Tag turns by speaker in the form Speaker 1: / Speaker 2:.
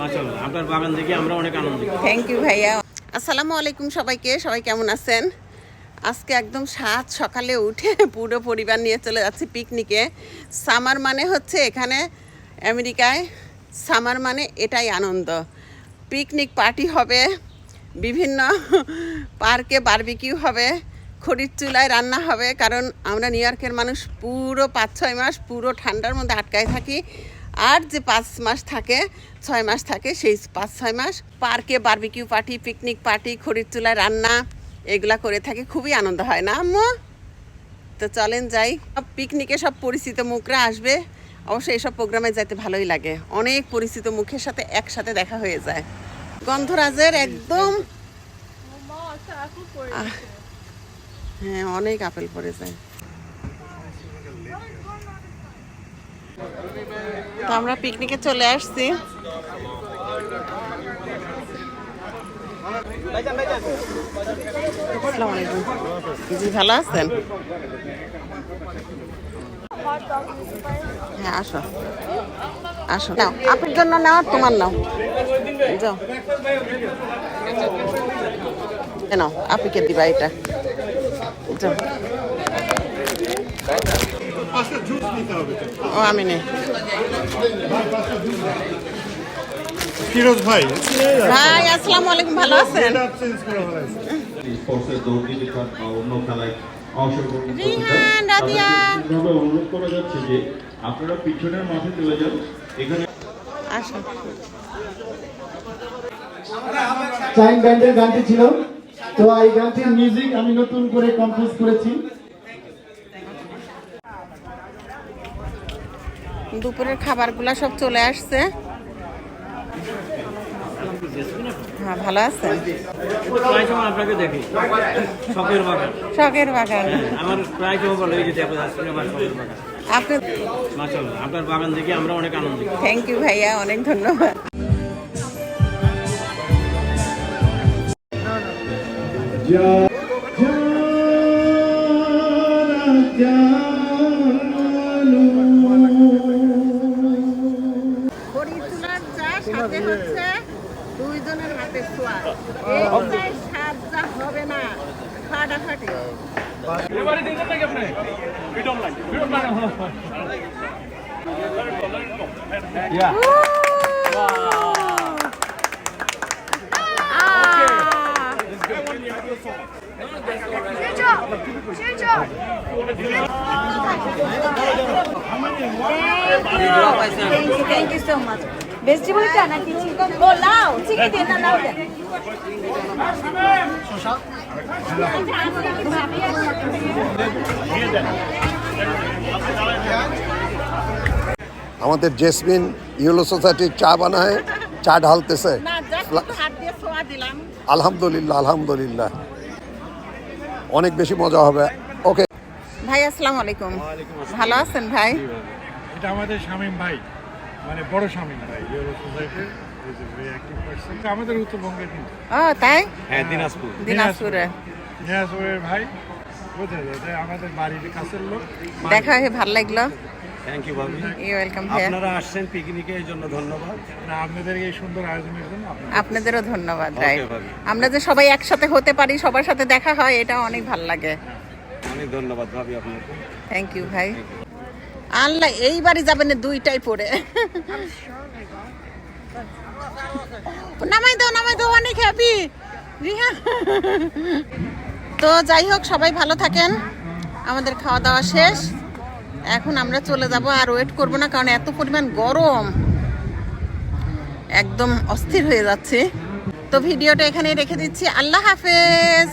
Speaker 1: মাশাআল্লাহ আপনার বাগান দেখে আমরা অনেক আনন্দিত।
Speaker 2: থ্যাংক ইউ ভাইয়া। আসসালামু আলাইকুম সবাইকে সবাই কেমন আছেন? আজকে একদম সাত সকালে উঠে পুরো পরিবার নিয়ে চলে যাচ্ছি পিকনিকে সামার মানে হচ্ছে এখানে আমেরিকায় সামার মানে এটাই আনন্দ। পিকনিক পার্টি হবে বিভিন্ন পার্কে বারবিকিউ হবে খড়ির চুলায় রান্না হবে কারণ আমরা নিউ ইয়র্কের মানুষ পুরো পাঁচ ছয় মাস পুরো ঠান্ডার মধ্যে আটকায় থাকি। আর যে পাঁচ মাস থাকে ছয় মাস থাকে সেই পাঁচ ছয় মাস পার্কে বারবিকিউ পার্টি পিকনিক পার্টি খড়ির চুলায় রান্না এগুলা করে থাকি খুবই আনন্দ হয় না আম্মু? তো চলেন যাই। সব পিকনিকে সব পরিচিত মুখরা আসবে। অবশ্যই এইসব প্রোগ্রামে যাইতে ভালোই লাগে। অনেক পরিচিত মুখের সাথে একসাথে দেখা হয়ে যায়। গন্ধরাজের একদম হ্যাঁ অনেক আপেল পড়ে যায় তো আমরা পিকনিকে চলে আসছি। জি, ভালো আছেন? হ্যাঁ আসো। আসো। নাও আপনার জন্য নাও তোমার নাও। যাও। নাও আপিকে দিবা এটা। ও আমি নেই।
Speaker 3: ফিরোজ ভাই।
Speaker 2: ভাই আসসালামু আলাইকুম ভালো আছেন? রিহান, রাদিয়া।
Speaker 4: অনুরোধ করা যাচ্ছে যে আপনারা পিছনের মাঠে চলে যান। এখানে
Speaker 5: ব্যান্ডের গানটি ছিল। তো এই গানটির মিউজিক আমি নতুন করে কম্পোজ করেছি।
Speaker 2: দুপুরের খাবারগুলো সব চলে আসছে। হ্যাঁ ভালো আছেন
Speaker 1: প্রায় সময় আপনাকে দেখি। শখের বাগান।
Speaker 2: শখের বাগান।
Speaker 1: হ্যাঁ, আমার প্রায় সময় বলে যে দেখো আমার শখের বাগান।
Speaker 2: আপনি
Speaker 1: আপনার বাগান দেখে আমরা অনেক আনন্দিত।
Speaker 2: থ্যাংক ইউ ভাইয়া অনেক ধন্যবাদ। সাথে হচ্ছে দুইজনের হাতে ছোঁয়া এই স্বাদ যা হবে না ফাটাফাটি।
Speaker 6: Thank you so much. Vegetable নাকি chicken? ও লাউ, chicken দিয়ে না লাউ দেন।
Speaker 7: আমাদের জেসমিন ইউলো সোসাইটির চা বানায় চা ঢালতেছে আলহামদুলিল্লাহ আলহামদুলিল্লাহ অনেক বেশি মজা হবে। ওকে
Speaker 2: ভাই আসসালামু আলাইকুম। ভালো আছেন ভাই?
Speaker 3: এটা আমাদের শামীম ভাই। মানে বড় শামীম। ভাই ইউরো সোসাইটির আমাদের উত্তরবঙ্গের কিন্তু।
Speaker 2: ও তাই?
Speaker 1: হ্যাঁ দিনাজপুর।
Speaker 2: দিনাজপুরে।
Speaker 3: দিনাজপুরের ভাই। বোঝা যায় আমাদের বাড়ির কাছের লোক।
Speaker 2: দেখা হয়ে ভালো লাগল।
Speaker 1: থ্যাংক ইউ ভাবি
Speaker 2: ইউ ওয়েলকাম
Speaker 1: আপনারা আসছেন পিকনিকে এই জন্য ধন্যবাদ।
Speaker 3: আপনাদের এই সুন্দর আয়োজনের জন্য
Speaker 2: আপনাদেরও ধন্যবাদ রাইট আমরা যে সবাই একসাথে হতে পারি সবার সাথে দেখা হয় এটা অনেক ভালো লাগে।
Speaker 1: অনেক ধন্যবাদ ভাবি আপনাকে।
Speaker 2: থ্যাংক ইউ ভাই। আল্লাহ এইবারই যাবেন না দুইটাই পরে নামাই দাও নামাই দাও অনেক হ্যাপি রিহা। তো যাই হোক সবাই ভালো থাকেন। আমাদের খাওয়া দাওয়া শেষ। এখন আমরা চলে যাব আর ওয়েট করব না, কারণ এত পরিমাণ গরম। একদম অস্থির হয়ে যাচ্ছে। তো ভিডিওটা এখানে রেখে দিচ্ছি। আল্লাহ হাফেজ।